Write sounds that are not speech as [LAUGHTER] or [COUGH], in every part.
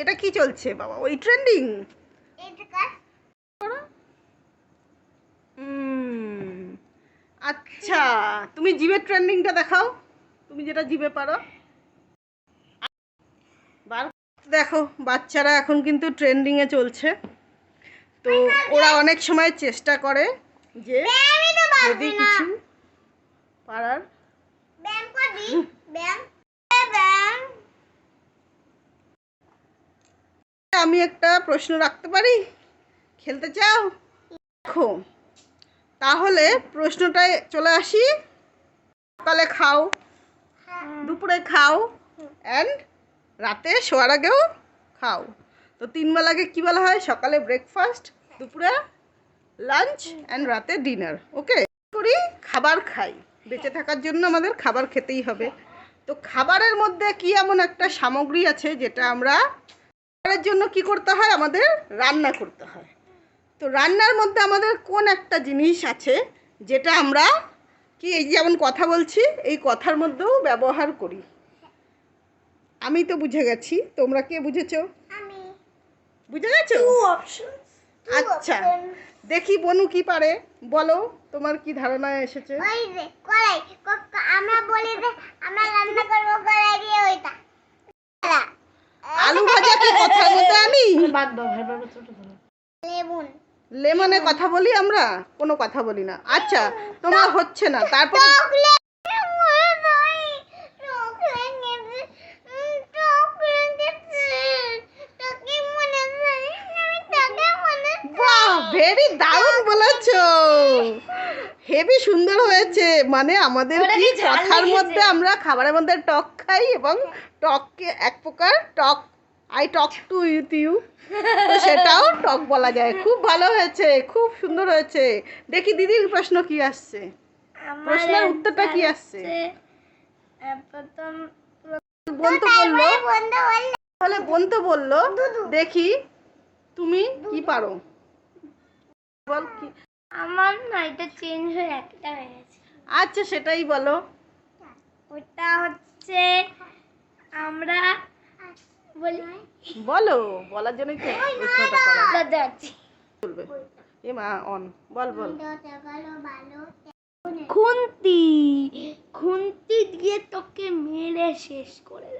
এটা কি চলছে বাবা? ওই ট্রেন্ডিং আচ্ছা তুমি জিভের ট্রেন্ডিংটা দেখাও। তুমি যেটা জিভে পারো। বার দেখো বাচ্চারা এখন কিন্তু ট্রেন্ডিংয়ে চলছে। তো ওরা অনেক সময় চেষ্টা করে যে যদি কিছু পারার। ব্যায়াম করবি ব্যায়াম ব্যায়াম আমি একটা প্রশ্ন রাখতে পারি? খেলতে চাও? দেখো, তাহলে প্রশ্নটায় চলে আসি। সকালে খাও, দুপুরে খাও অ্যান্ড রাতে শোয়ার আগেও খাও। তো তিন বেলাকে কী বলা হয়? সকালে ব্রেকফাস্ট দুপুরে লাঞ্চ অ্যান্ড রাতে ডিনার ওকে করি, খাবার খাই। বেঁচে থাকার জন্য আমাদের খাবার খেতেই হবে। তো খাবারের মধ্যে কি এমন একটা সামগ্রী আছে যেটা আমরা খাবারের জন্য কি করতে হয়? আমাদের রান্না করতে হয়। তো রান্নার মধ্যে আমাদের কোন একটা জিনিস আছে যেটা আমরা কি এই যেমন কথা বলছি এই কথার মধ্যেও ব্যবহার করি। আমি তো বুঝে গেছি। তোমরা কে বুঝেছ? আমি। বুঝে গেছো? আচ্ছা। দেখি বনু কি পারে। বলো তোমার কি ধারণা এসেছে? আমরা বলি আমরা রান্না করব কড়াই দিয়ে ওইটা। আলু ভাজা কি কথার মধ্যে আনি লেবুন লেমনে। কথা বলি আমরা? কোনো কথা বলি না। আচ্ছা তোমার হচ্ছে না। তারপরে চকলেট মনে নাই চকলেট গেছে চকলেট গেছে তোকে মনে নাই আমি তোকে মনে বাহ ভেরি দারুণ বলেছ হেভি সুন্দর হয়েছে। মানে আমাদের কি কথার মধ্যে আমরা খাবারের মধ্যে টক খাই এবং টককে এক প্রকার talk I talk to youth you তো সেটাও টক বলা যায়। খুব ভালো হয়েছে খুব সুন্দর হয়েছে। দেখি দিদির প্রশ্ন কি আসছে। প্রশ্নের উত্তরটা কি আসছে? প্রথম বন্ধু বলল। তাহলে বন্ধু বলল দেখি তুমি কি পারো। বল কি আমার না এটা চেঞ্জ হয়ে একটা হয়ে গেছে। আচ্ছা সেটাই বলো। ওটা হচ্ছে আমরা বলি বলো বলার জন্যই তো প্রশ্নটা করা। বলবে। এ মা অন বল বল। খুন্তি। খুন্তি দিয়ে তোকে মেরে শেষ করে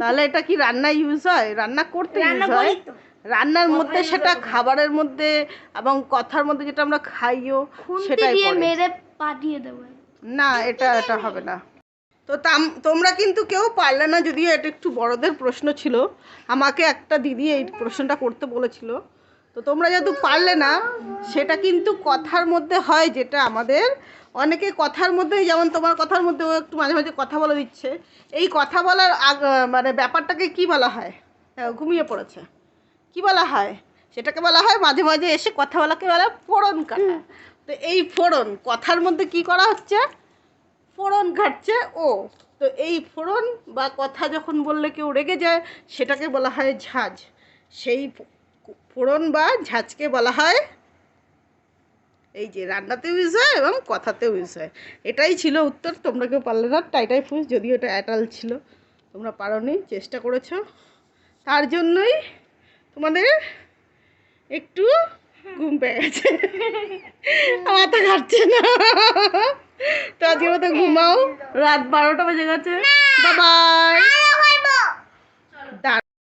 তাহলে এটা কি রান্না ইউজ হয়? রান্না করতে ইউজ হয়। রান্নার মধ্যে সেটা খাবারের মধ্যে এবং কথার মধ্যে যেটা আমরা খাইও সেটাই পড়ে। মেরে পাঠিয়ে দেবো। না এটা এটা হবে না। তো তাম- তোমরা কিন্তু কেউ পারলে না যদিও এটা একটু বড়দের প্রশ্ন ছিল। আমাকে একটা দিদি এই প্রশ্নটা করতে বলেছিল। তো তোমরা যেহেতু পারলে না সেটা কিন্তু কথার মধ্যে হয় যেটা আমাদের অনেকে কথার মধ্যে যেমন তোমার কথার মধ্যে একটু মাঝে মাঝে কথা বলে দিচ্ছে। এই কথা বলার মানে ব্যাপারটাকে কি বলা হ্যাঁ, ঘুমিয়ে পড়েছে। কি বলা হয়? সেটাকে বলা হয় মাঝে মাঝে এসে কথা বলাকে বলা হয় ফোড়ন কাটা। তো এই ফোড়ন কথার মধ্যে কি করা হচ্ছে? ফোড়ন ঘাটছে ও। তো এই ফোড়ন বা কথা যখন বললে কেউ রেগে যায় সেটাকে বলা হয় ঝাঁজ। সেই ফোড়ন বা ঝাঁজকে বলা হয় এই যে রান্নাতেও ইউজ হয় এবং কথাতেও ইউজ হয়। এটাই ছিল উত্তর। তোমরা কেউ পারলে না টাইটাই ফুস যদিও এটা অ্যাটাল ছিল। তোমরা পারোনি চেষ্টা করেছ। তার জন্যই তোমাদের একটু ঘুম পেয়ে গেছে। [LAUGHS] মাথা খাচ্ছে না। তো আজকে মতো ঘুমাও। রাত বারোটা বেজে গেছে। বাবাই